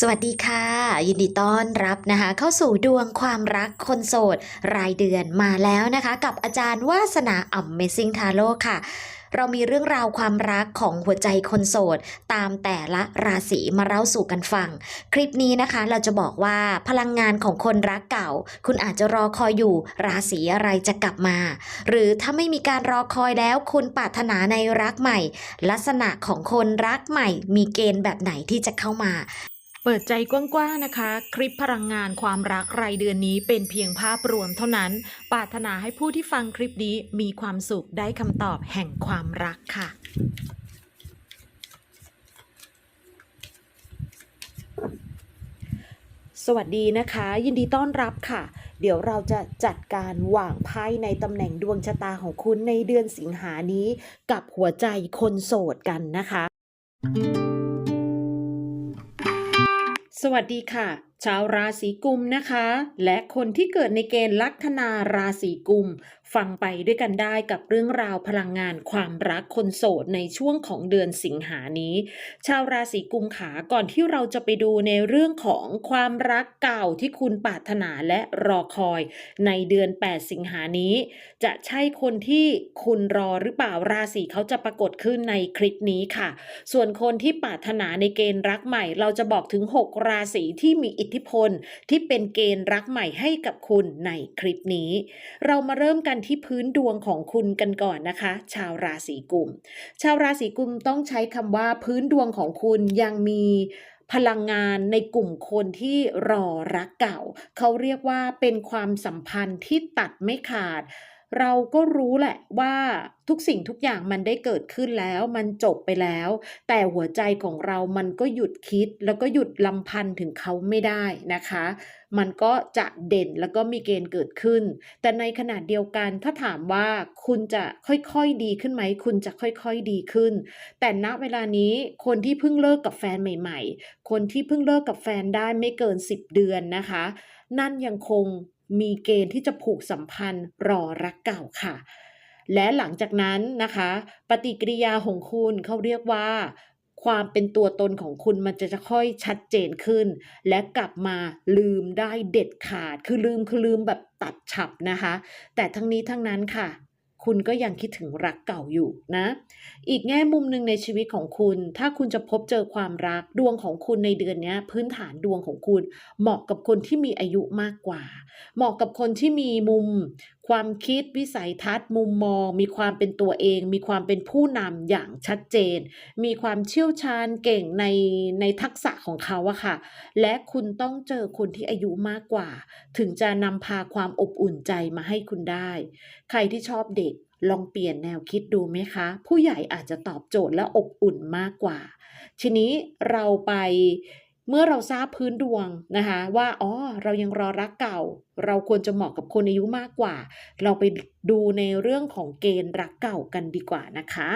สวัสดีค่ะ ยินดีต้อนรับนะคะ เข้าสู่ดวงความรักคนโสด รายเดือนมาแล้วนะคะ กับอาจารย์วาสนาอ่ำเมซิ่งทาโร่ค่ะเรามีเรื่องราวความรักของหัวใจคนโสด ตามแต่ละราศีมาเล่าสู่กันฟัง คลิปนี้นะคะเราจะบอกว่าพลังงานของคนรักเก่า คุณอาจจะรอคอยอยู่ราศีอะไรจะกลับมา หรือถ้าไม่มีการรอคอยแล้วคุณปรารถนาในรักใหม่ ลักษณะของคนรักใหม่ มีเกณฑ์แบบไหนที่จะเข้ามา เปิดใจกว้างๆนะคะ คลิปพลังงานความรักรายเดือนนี้เป็นเพียงภาพรวมเท่านั้น ปรารถนาให้ผู้ที่ฟังคลิปนี้มีความสุขได้คำตอบแห่งความรักค่ะ สวัสดีนะคะ ยินดีต้อนรับค่ะ เดี๋ยวเราจะจัดการวางไพ่ในตำแหน่งดวงชะตาของคุณในเดือนสิงหานี้ กับหัวใจคนโสดกันนะคะ สวัสดีค่ะ ชาวราศีกุมนะคะ และคนที่เกิดในเกณฑ์ลัคนาราศีกุมฟังไปด้วยกันได้กับเรื่องราวพลังงานความรักคนโสดในช่วงของเดือนสิงหานี้ ชาวราศีกุมขาก่อนที่เราจะไปดูในเรื่องของความรักเก่าที่คุณปรารถนาและรอคอย ในเดือน 8 สิงหานี้ จะใช่คนที่คุณรอหรือเปล่าราศีเขาจะปรากฏขึ้นในคลิปนี้ค่ะ ส่วนคนที่ปรารถนาในเกณฑ์รักใหม่ เราจะบอกถึง 6 ราศีที่มีอิทธิพล ที่เป็นเกณฑ์รักใหม่ให้กับคุณในคลิปนี้ เรามาเริ่มกันที่พื้นดวงของคุณกันก่อนนะคะ ชาวราศีกุม ชาวราศีกุมต้องใช้คำว่าพื้นดวงของคุณยังมีพลังงานในกลุ่มคนที่รอรักเก่า เขาเรียกว่าเป็นความสัมพันธ์ที่ตัดไม่ขาด เราก็รู้แหละว่าทุกสิ่งทุกอย่างมันได้เกิดขึ้นแล้ว มันจบไปแล้ว แต่หัวใจของเรามันก็หยุดคิด แล้วก็หยุดลำพันถึงเขาไม่ได้นะคะ มันก็จะเด่นแล้วก็มีเกณฑ์เกิดขึ้น แต่ในขณะเดียวกันถ้าถามว่าคุณจะค่อยๆดีขึ้นไหม คุณจะค่อยๆดีขึ้น แต่ณเวลานี้คนที่เพิ่งเลิกกับแฟนใหม่ ๆ คนที่เพิ่งเลิกกับแฟนได้ไม่เกิน 10 เดือนนะคะ นั่นยังคง มีเกณฑ์ที่จะผูกสัมพันธ์รอรักเก่าค่ะ และหลังจากนั้นนะคะ ปฏิกิริยาของคุณเขาเรียกว่าความเป็นตัวตนของคุณมันจะจะค่อยชัดเจนขึ้น และกลับมาลืมได้เด็ดขาด คือลืมคือลืมแบบตัดฉับนะคะ แต่ทั้งนี้ทั้งนั้นค่ะ คุณก็ยังคิดถึงรักเก่าอยู่นะ อีกแง่มุมหนึ่งในชีวิตของคุณ ถ้าคุณจะพบเจอความรักดวงของคุณในเดือนนี้พื้นฐานดวงของคุณ เหมาะกับคนที่มีอายุมากกว่า เหมาะกับคนที่มีมุม ความคิดวิสัยทัศน์มุมมอง มีความเป็นตัวเอง มีความเป็นผู้นำอย่างชัดเจน มีความเชี่ยวชาญเก่งในในทักษะของเขาอะค่ะ และคุณต้องเจอคนที่อายุมากกว่า ถึงจะนำพาความอบอุ่นใจมาให้คุณได้ ใครที่ชอบเด็กลองเปลี่ยนแนวคิดดูไหมคะ ผู้ใหญ่อาจจะตอบโจทย์และอบอุ่นมากกว่า ทีนี้เราไป เมื่อเราทราบพื้นดวงนะคะว่าอ๋อเรายังรอรักเก่า เราควรจะเหมาะกับคนอายุมากกว่า เราไปดูในเรื่องของเกณฑ์รักเก่ากันดีกว่านะคะ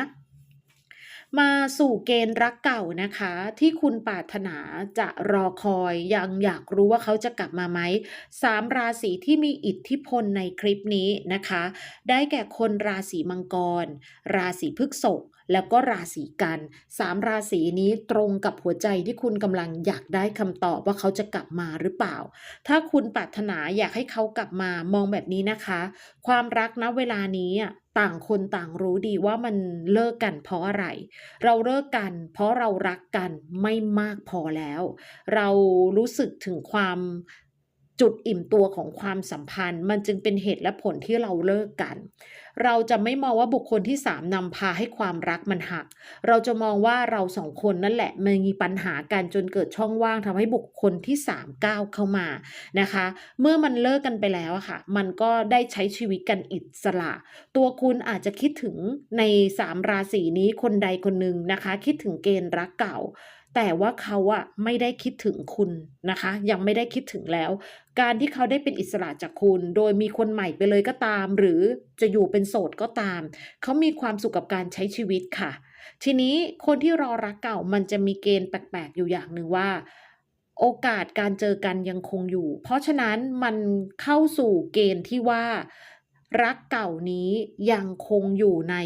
มาสู่เกณฑ์รักเก่านะคะ ที่คุณปรารถนาจะรอคอยยังอยากรู้ว่าเขาจะกลับมาไหมสามราศีที่มีอิทธิพลในคลิปนี้นะคะ ได้แก่คนราศีมังกร ราศีพฤษภ แล้วก็ราศีกันสามราศีนี้ตรงกับหัวใจที่คุณกำลังอยากได้คำตอบว่าเขาจะกลับมาหรือเปล่า ถ้าคุณปรารถนาอยากให้เขากลับมามองแบบนี้นะคะ ความรักณเวลานี้อะต่างคนต่างรู้ดีว่ามันเลิกกันเพราะอะไร เราเลิกกัน เพราะเรารักกันไม่มากพอแล้ว เรารู้สึกถึงความ จุดอิ่มตัวของความสัมพันธ์ มันจึงเป็นเหตุและผลที่เราเลิกกัน เราจะไม่มองว่าบุคคลที่สามนำพาให้ความรักมันหัก เราจะมองว่าเราสองคนนั่นแหละมันมีปัญหากันจนเกิดช่องว่างทำให้บุคคลที่สามก้าวเข้ามานะคะ เมื่อมันเลิกกันไปแล้วค่ะ มันก็ได้ใช้ชีวิตกันอิสระ ตัวคุณอาจจะคิดถึงในสามราศีนี้คนใดคนหนึ่งนะคะ คิดถึงเกณฑ์รักเก่า แต่ว่าเขาอะไม่ได้คิดถึงคุณนะคะ ยังไม่ได้คิดถึงแล้ว การที่เขาได้เป็นอิสระจากคุณ โดยมีคนใหม่ไปเลยก็ตาม หรือจะอยู่เป็นโสดก็ตาม เขามีความสุขกับการใช้ชีวิตค่ะ ทีนี้คนที่รอรักเก่ามันจะมีเกณฑ์แปลกๆอยู่อย่างหนึ่งว่าโอกาสการเจอกันยังคงอยู่ เพราะฉะนั้นมันเข้าสู่เกณฑ์ที่ว่า รักเก่านี้ยังคงอยู่ใน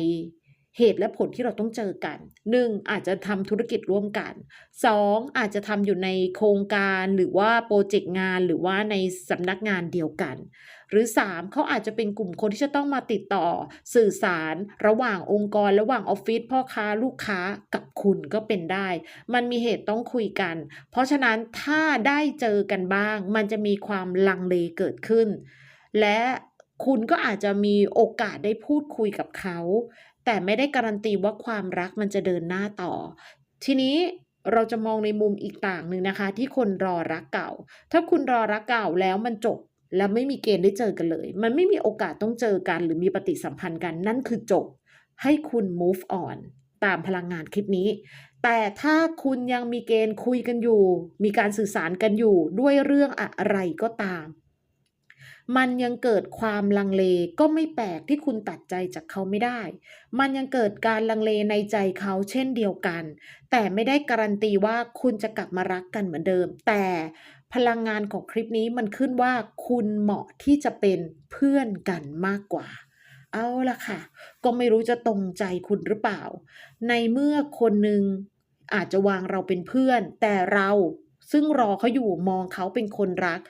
เหตุและผลที่เราต้องเจอกัน 1. อาจจะทำธุรกิจร่วมกัน 2. อาจจะทำอยู่ในโครงการหรือว่าโปรเจกต์งานหรือว่าในสำนักงานเดียวกัน หรือ 3. เขาอาจจะเป็นกลุ่มคนที่จะต้องมาติดต่อสื่อสารระหว่างองค์กร ระหว่างออฟฟิศพ่อค้าลูกค้ากับคุณก็เป็นได้ มันมีเหตุต้องคุยกัน เพราะฉะนั้นถ้าได้เจอกันบ้าง มันจะมีความลังเลเกิดขึ้น และคุณก็อาจจะมีโอกาสได้พูดคุยกับเขา แต่ไม่ได้การันตีว่าความรักมันจะเดินหน้าต่อ ทีนี้เราจะมองในมุมอีกต่างหนึ่งนะคะ ที่คนรอรักเก่า ถ้าคุณรอรักเก่าแล้วมันจบแล้วไม่มีเกณฑ์ได้เจอกันเลย มันไม่มีโอกาสต้องเจอกัน หรือมีปฏิสัมพันธ์กันนั่นคือจบ ให้คุณ move on ตามพลังงานคลิปนี้ แต่ถ้าคุณยังมีเกณฑ์คุยกันอยู่ มีการสื่อสารกันอยู่ด้วยเรื่องอะไรก็ตาม มันยังเกิดความลังเลก็ไม่แปลกที่คุณตัดใจจากเขาไม่ได้ มันยังเกิดการลังเลในใจเขาเช่นเดียวกัน แต่ไม่ได้การันตีว่าคุณจะกลับมารักกันเหมือนเดิม แต่พลังงานของคลิปนี้มันขึ้นว่าคุณเหมาะที่จะเป็นเพื่อนกันมากกว่าเอาละค่ะ ก็ไม่รู้จะตรงใจคุณหรือเปล่า ในเมื่อคนหนึ่งอาจจะวางเราเป็นเพื่อน แต่เราซึ่งรอเขาอยู่มองเขาเป็นคนรัก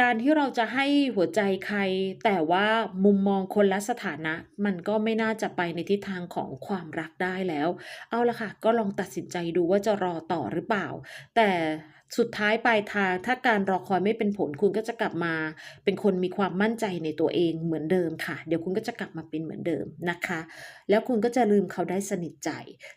การที่เราจะให้หัวใจใคร แต่ว่ามุมมองคนละสถานะ มันก็ไม่น่าจะไปในทิศทางของความรักได้แล้ว เอาละค่ะ ก็ลองตัดสินใจดูว่าจะรอต่อหรือเปล่า แต่ สุดท้ายปลายทางถ้าการรอคอยไม่เป็นผลคุณก็จะกลับมา เป็นคนมีความมั่นใจในตัวเองเหมือนเดิมค่ะ เดี๋ยวคุณก็จะกลับมาเป็นเหมือนเดิมนะคะ แล้วคุณก็จะลืมเขาได้สนิทใจ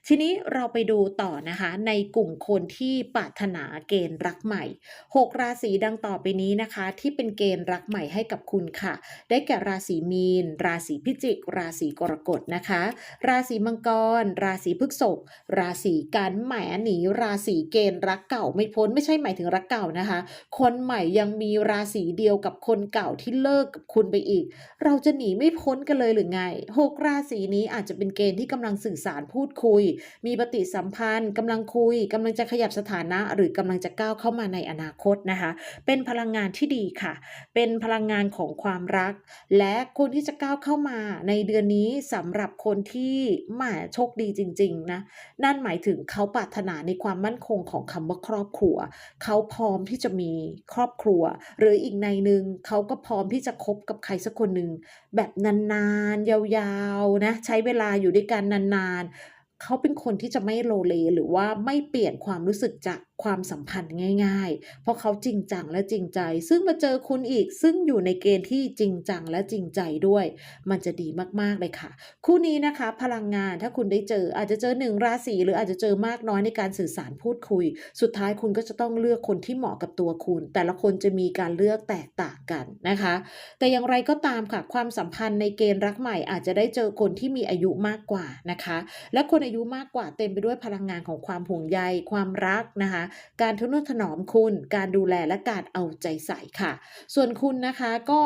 ทีนี้เราไปดูต่อนะคะ ในกลุ่มคนที่ปรารถนาเกณฑ์รักใหม่ 6 ราศีดังต่อไปนี้นะคะ ที่เป็นเกณฑ์รักใหม่ให้กับคุณค่ะ ได้แก่ราศีมีน ราศีพิจิก ราศีกรกฎนะคะ ราศีมังกร ราศีพฤษภราศีกันแหมหนีราศีเกณฑ์รักเก่าไม่พ้นไม่ใช่หมายถึงรักเก่านะคะ คนใหม่ยังมีราศีเดียวกับคนเก่าที่เลิกกับคุณไปอีก เราจะหนีไม่พ้นกันเลยหรือไง6ราศีนี้อาจจะเป็นเกณฑ์ที่กำลังสื่อสารพูดคุย มีปฏิสัมพันธ์กำลังคุยกำลังจะขยับสถานะ หรือกำลังจะก้าวเข้ามาในอนาคตนะคะ เป็นพลังงานที่ดีค่ะ เป็นพลังงานของความรัก และคนที่จะก้าวเข้ามาในเดือนนี้สำหรับคนที่หมาโชคดีจริง ๆ นะ นั่นหมายถึงเขาปรารถนาในความมั่นคงของคำว่าครอบครัวเขาพร้อมที่จะมีครอบครัว หรืออีกในหนึ่งเขาก็พร้อมที่จะคบกับใครสักคนหนึ่งแบบนานๆ ยาวๆนะใช้เวลาอยู่ด้วยกันนานๆเขาเป็นคนที่จะไม่โลเลหรือว่าไม่เปลี่ยนความรู้สึกจากความสัมพันธ์ง่าย ๆ เพราะเขาจริงจังและจริงใจ ซึ่งมาเจอคุณอีก ซึ่งอยู่ในเกณฑ์ที่จริงจังและจริงใจด้วย มันจะดีมากๆเลยค่ะ คู่นี้นะคะ พลังงานถ้าคุณได้เจออาจจะเจอหนึ่งราศีหรืออาจจะเจอมากน้อยในการสื่อสารพูดคุย สุดท้ายคุณก็จะต้องเลือกคนที่เหมาะกับตัวคุณ แต่ละคนจะมีการเลือกแตกต่างกันนะคะ แต่อย่างไรก็ตามค่ะความสัมพันธ์ในเกณฑ์รักใหม่อาจจะได้เจอคนที่มีอายุมากกว่านะคะ และคนอายุมากกว่าเต็มไปด้วยพลังงานของความห่วงใยความรักนะคะการทนุถนอมคุณ การดูแลและการเอาใจใส่ค่ะ ส่วนคุณนะคะก็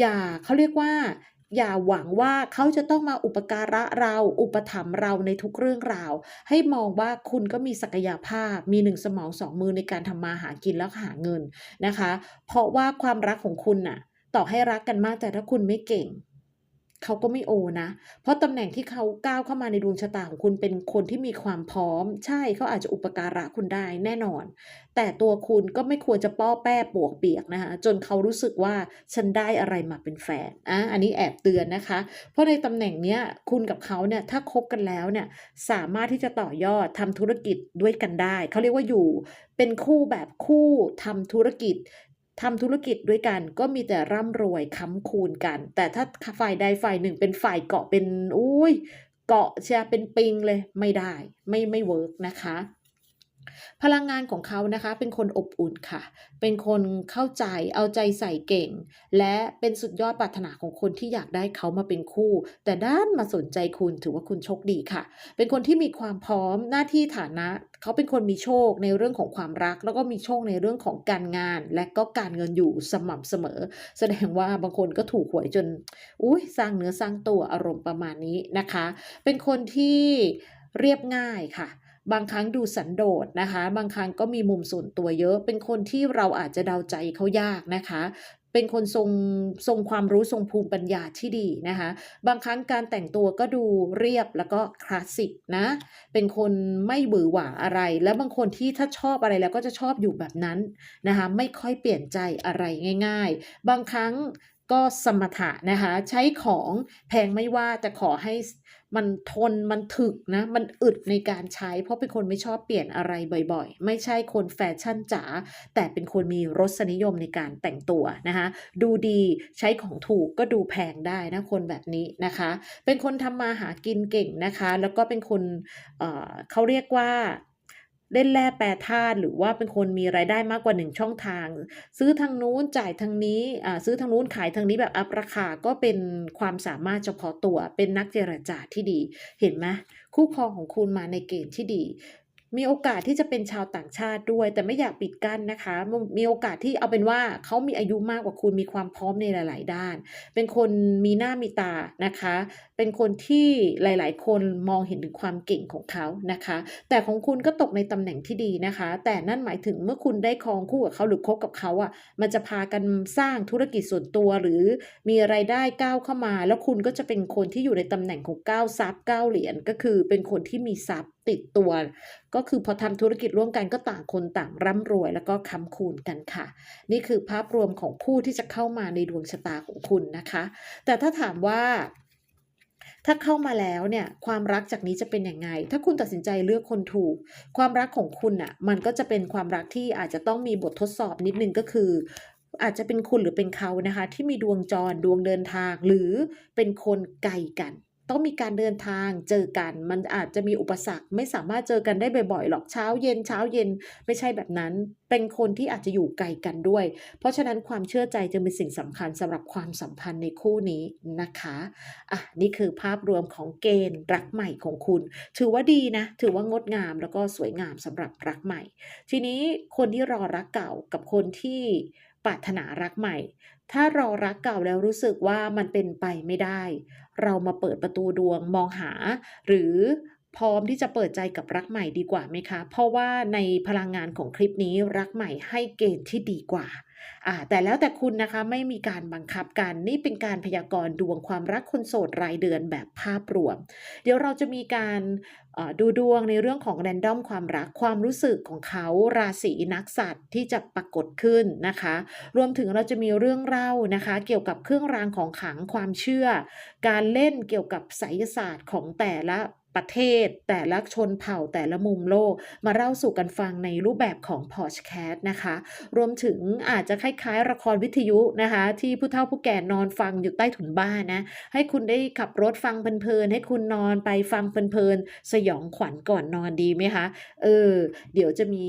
อย่าเขาเรียกว่าอย่าหวังว่าเขาจะต้องมาอุปการะเรา อุปถัมภ์เราในทุกเรื่องราว ให้มองว่าคุณก็มีศักยภาพ มีหนึ่งสมองสองมือในการทำมาหากินแล้วหาเงินนะคะ เพราะว่าความรักของคุณน่ะ ต่อให้รักกันมากแต่ถ้าคุณไม่เก่ง เขาก็ไม่โอนะ เพราะตำแหน่งที่เขาก้าวเข้ามาในดวงชะตาของคุณเป็นคนที่มีความพร้อม ใช่เขาอาจจะอุปการะคุณได้แน่นอน แต่ตัวคุณก็ไม่ควรจะป้อแป้ปวกเปียกนะคะจนเขารู้สึกว่าฉันได้อะไรมาเป็นแฟนอะอันนี้แอบเตือนนะคะ เพราะในตำแหน่งเนี้ยคุณกับเขาเนี่ยถ้าคบกันแล้วเนี่ยสามารถที่จะต่อยอดทำธุรกิจด้วยกันได้ เขาเรียกว่าอยู่เป็นคู่แบบคู่ทำธุรกิจ ทำธุรกิจด้วยกันก็มีแต่ร่ำรวยค้ำคูณกัน แต่ถ้าฝ่ายใดฝ่ายหนึ่งเป็นฝ่ายเกาะเป็นอุ้ยเกาะเชียร์เป็นปิงเลยไม่ได้ ไม่ไม่เวิร์กนะคะ พลังงานของเขานะคะเป็นคนอบอุ่นค่ะ เป็นคนเข้าใจเอาใจใส่เก่ง และเป็นสุดยอดปรารถนาของคนที่อยากได้เขามาเป็นคู่ แต่ด้านมาสนใจคุณถือว่าคุณโชคดีค่ะ เป็นคนที่มีความพร้อมหน้าที่ฐานะเขาเป็นคนมีโชคในเรื่องของความรัก แล้วก็มีโชคในเรื่องของการงาน และก็การเงินอยู่สม่ำเสมอ แสดงว่าบางคนก็ถูกหวยจนอุ้ยสร้างเนื้อสร้างตัวอารมณ์ประมาณนี้นะคะ เป็นคนที่เรียบง่ายค่ะ บางครั้งดูสันโดษนะคะ บางครั้งก็มีมุมส่วนตัวเยอะ เป็นคนที่เราอาจจะเดาใจเขายากนะคะ เป็นคนทรงทรงความรู้ทรงภูมิปัญญาที่ดีนะคะ บางครั้งการแต่งตัวก็ดูเรียบแล้วก็คลาสสิกนะ เป็นคนไม่บือหวาอะไร และบางคนที่ถ้าชอบอะไรแล้วก็จะชอบอยู่แบบนั้นนะคะ ไม่ค่อยเปลี่ยนใจอะไรง่าย ๆ บางครั้งก็สมถะนะคะ ใช้ของแพงไม่ว่าแต่ขอให้ มันทนมันถึกนะ มันอึดในการใช้ เพราะเป็นคนไม่ชอบเปลี่ยนอะไรบ่อยๆ ไม่ใช่คนแฟชั่นจ๋าแต่เป็นคนมีรสนิยมในการแต่งตัวนะคะดูดีใช้ของถูกก็ดูแพงได้นะคนแบบนี้นะคะ เป็นคนทำมาหากินเก่งนะคะ แล้วก็เป็นคนเเขาเรียกว่า เล่นแร่แปรธาตุหรือว่าเป็นคนมีรายได้มากกว่าหนึ่งช่องทาง ซื้อทางนู้นจ่ายทางนี้อ่าซื้อทางนู้นขายทางนี้แบบอัพราคาก็เป็นความสามารถเฉพาะตัวเป็นนักเจรจาที่ดี เห็นไหมคู่ครองของคุณมาในเกณฑ์ที่ดี มีโอกาสที่จะเป็นชาวต่างชาติด้วย แต่ไม่อยากปิดกั้นนะคะ มีโอกาสที่เอาเป็นว่าเขามีอายุมากกว่าคุณมีความพร้อมในหลาย ๆ ด้าน เป็นคนมีหน้ามีตานะคะ เป็นคนที่หลาย ๆ คนมองเห็นถึงความเก่งของเขานะคะ แต่ของคุณก็ตกในตำแหน่งที่ดีนะคะ แต่นั่นหมายถึงเมื่อคุณได้ครองคู่กับเขาหรือคบกับเขาอะมันจะพากันสร้างธุรกิจส่วนตัวหรือมีไรายได้ก้าวเข้ามา แล้วคุณก็จะเป็นคนที่อยู่ในตำแหน่งของก้าวทรัพย์ก้าวเหรียญก็คือเป็นคนที่มีทรัพย์ติดตัว ก็คือพอทำธุรกิจร่วมกันก็ต่างคนต่างร่ำรวย แล้วก็ค้ำคูณกันค่ะ นี่คือภาพรวมของผู้ที่จะเข้ามาในดวงชะตาของคุณนะคะ แต่ถ้าถามว่าถ้าเข้ามาแล้วเนี่ยความรักจากนี้จะเป็นยังไง ถ้าคุณตัดสินใจเลือกคนถูก ความรักของคุณอะมันก็จะเป็นความรักที่อาจจะต้องมีบททดสอบนิดนึงก็คือ อาจจะเป็นคุณหรือเป็นเขานะคะ ที่มีดวงจรดวงเดินทาง หรือเป็นคนไกลกัน ต้องมีการเดินทางเจอกัน มันอาจจะมีอุปสรรค ไม่สามารถเจอกันได้บ่อยๆหรอกเช้าเย็นเช้าเย็นไม่ใช่แบบนั้น เป็นคนที่อาจจะอยู่ไกลกันด้วย เพราะฉะนั้นความเชื่อใจจะเป็นสิ่งสำคัญสำหรับความสัมพันธ์ในคู่นี้นะคะอะนี่คือภาพรวมของเกณฑ์รักใหม่ของคุณ ถือว่าดีนะ ถือว่างดงามแล้วก็สวยงามสำหรับรักใหม่ ทีนี้คนที่รอรักเก่ากับคนที่ปรารถนารักใหม่ ถ้ารอรักเก่าแล้วรู้สึกว่ามันเป็นไปไม่ได้ เรามาเปิดประตูดวงมองหา หรือ พร้อมที่จะเปิดใจกับรักใหม่ดีกว่าไหมคะ เพราะว่าในพลังงานของคลิปนี้รักใหม่ให้เกณฑ์ที่ดีกว่าอ่า แต่แล้วแต่คุณนะคะไม่มีการบังคับกันนี่เป็นการพยากรณ์ดวงความรักคนโสดรายเดือนแบบภาพรวม เดี๋ยวเราจะมีการดูดวงในเรื่องของแรนดอมความรักความรู้สึกของเขาราศีนักสัตว์ที่จะปรากฏขึ้นนะคะ รวมถึงเราจะมีเรื่องเล่านะคะ เกี่ยวกับเครื่องรางของขลังความเชื่อ การเล่นเกี่ยวกับไสยศาสตร์ของแต่ละ ประเทศแต่ละชนเผ่าแต่ละมุมโลก มาเล่าสู่กันฟังในรูปแบบของพอดแคสต์นะคะ รวมถึงอาจจะคล้ายๆ ละครวิทยุนะคะ ที่ผู้เฒ่าผู้แก่นอนฟังอยู่ใต้ถุนบ้านนะ ให้คุณได้ขับรถฟังเพลินๆให้คุณนอนไปฟังเพลินๆสยองขวัญก่อนนอนดีไหมคะเออ เดี๋ยวจะมี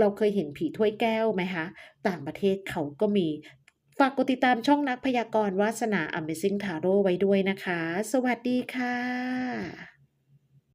เราเคยเห็นผีถ้วยแก้วไหมคะต่างประเทศเขาก็มีฝากกดติดตามช่องนักพยากรณ์วาสนา Amazing Tarot ไว้ด้วยนะคะ สวัสดีค่ะ